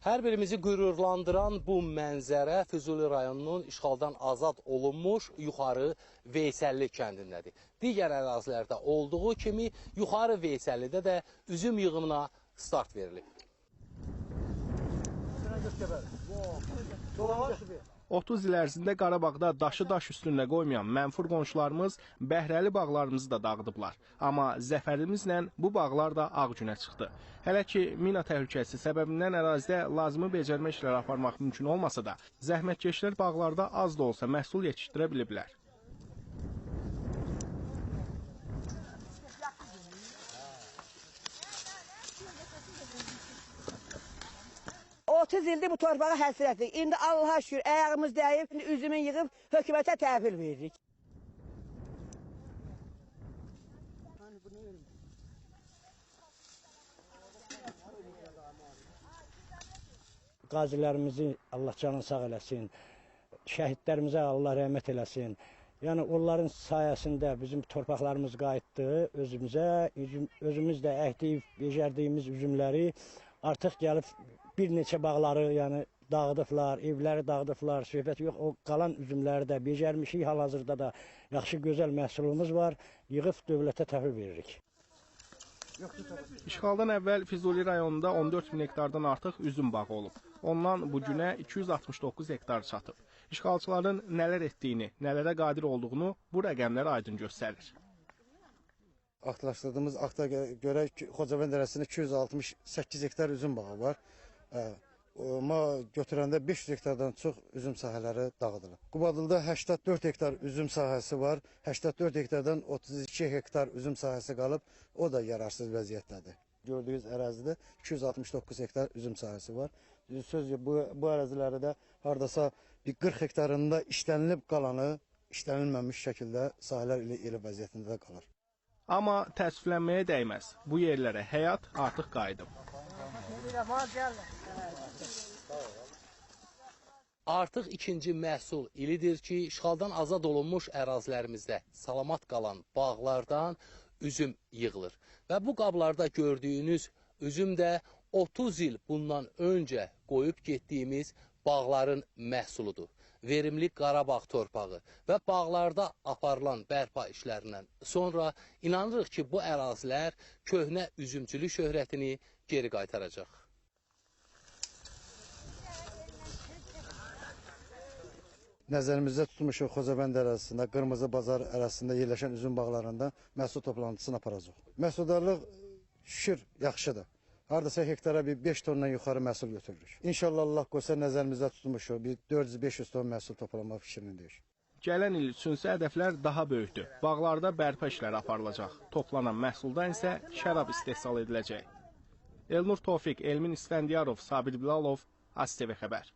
Hər birimizi qürurlandıran bu mənzərə Füzuli rayonunun işğaldan azad olunmuş yuxarı Veysəlli kəndindədir. Digər ərazilərdə olduğu kimi yuxarı Veysəllidə də üzüm yığımına start verilib. 30 il ərzində Qarabağda daşı daş üstünə qoymayan mənfur qonşularımız bəhrəli bağlarımızı da dağıdıblar. Amma zəfərimizlə bu bağlar da ağ günə çıxdı. Hələ ki, mina təhlükəsi səbəbindən ərazidə lazımi becərmə işləri aparmaq mümkün olmasa da, zəhmətkeşlər bağlarda az da olsa məhsul yetişdirə biliblər. 30 ildir bu torpağa həsrətlik. İndi Allaha şükür ayağımız dəyib, indi üzümün yığıb hökumətə təhvil veririk. qazilərimizi Allah canını sağ eləsin. Şəhidlərimizə Allah rəhmət eləsin. Yəni onların sayəsində bizim torpaqlarımız qayıtdı özümüzə. Özümüz də əkdiyib, becərdiyimiz üzümləri artıq gəlib bir neçə bağları, yəni dağıdıblar, evləri dağıdıblar. Söhbət yox, o qalan üzümləri də becərmişik. Hal-hazırda da yaxşı gözəl məhsulumuz var. Yığıb dövlətə təhvil veririk. İşğaldan əvvəl Füzuli rayonunda 14 min hektardan artıq üzüm bağı olub. Ondan bu günə 269 hektar çatıb. İşğalçıların nələr etdiyini, nələrə qadir olduğunu bu rəqəmlər aydın göstərir. Aktlaşdırdığımız akta gö- göre ki, Xocavənd ərazisində 268 hektar üzüm bağı var. Hə, Amma götürəndə 500 hektardan çox üzüm sahələri dağıdılıb. Qubadılda 84 hektar üzüm sahəsi var. 84 hektardan 32 hektar üzüm sahəsi qalıb. O da yararsız vəziyyətdədir. Gördüyünüz ərazidə 269 hektar üzüm sahəsi var. Söz bu, bu ərazilərdə də hardasa bir 40 hektarında işlənilib qalanı işlənilməmiş şəkildə sahələr ilə elə vəziyyətində də qalır. Amma təəssüflənməyə dəyməz. Bu yerlərə həyat artıq qayıdıb. Artıq ikinci məhsul ilidir ki, işğaldan azad olunmuş ərazilərimizdə salamat qalan bağlardan üzüm yığılır. Və bu qablarda gördüyünüz üzüm də 30 il bundan öncə qoyub getdiyimiz bağların məhsuludur. Verimli Qarabağ torpağı və bağlarda aparılan bərpa işlərindən sonra inanırıq ki, bu ərazilər köhnə üzümçülük şöhrətini geri qaytaracaq. Nəzərimizdə tutmuşuq Xocavənd ərazisində, Qırmızı Bazar ərazisində yerləşən üzüm bağlarında məhsul toplantısını aparacaq. Məhsuldarlıq şükür yaxşıdır. Hardasa hektara bir 5 tondan yuxarı məhsul götürürük. İnşallah Allah qoysa nəzərimizdə tutmuşuq. Bir 400-500 ton məhsul toplama fikrindəyik. Gələn il üçüncü hədəflər daha böyükdür. Bağlarda bərpa işləri aparılacaq. Toplanan məhsuldan isə şərab istehsal ediləcək. Elnur Tofiq, Elmin İsfəndiyarov, Sabir Bilalov, ASTV xəbər.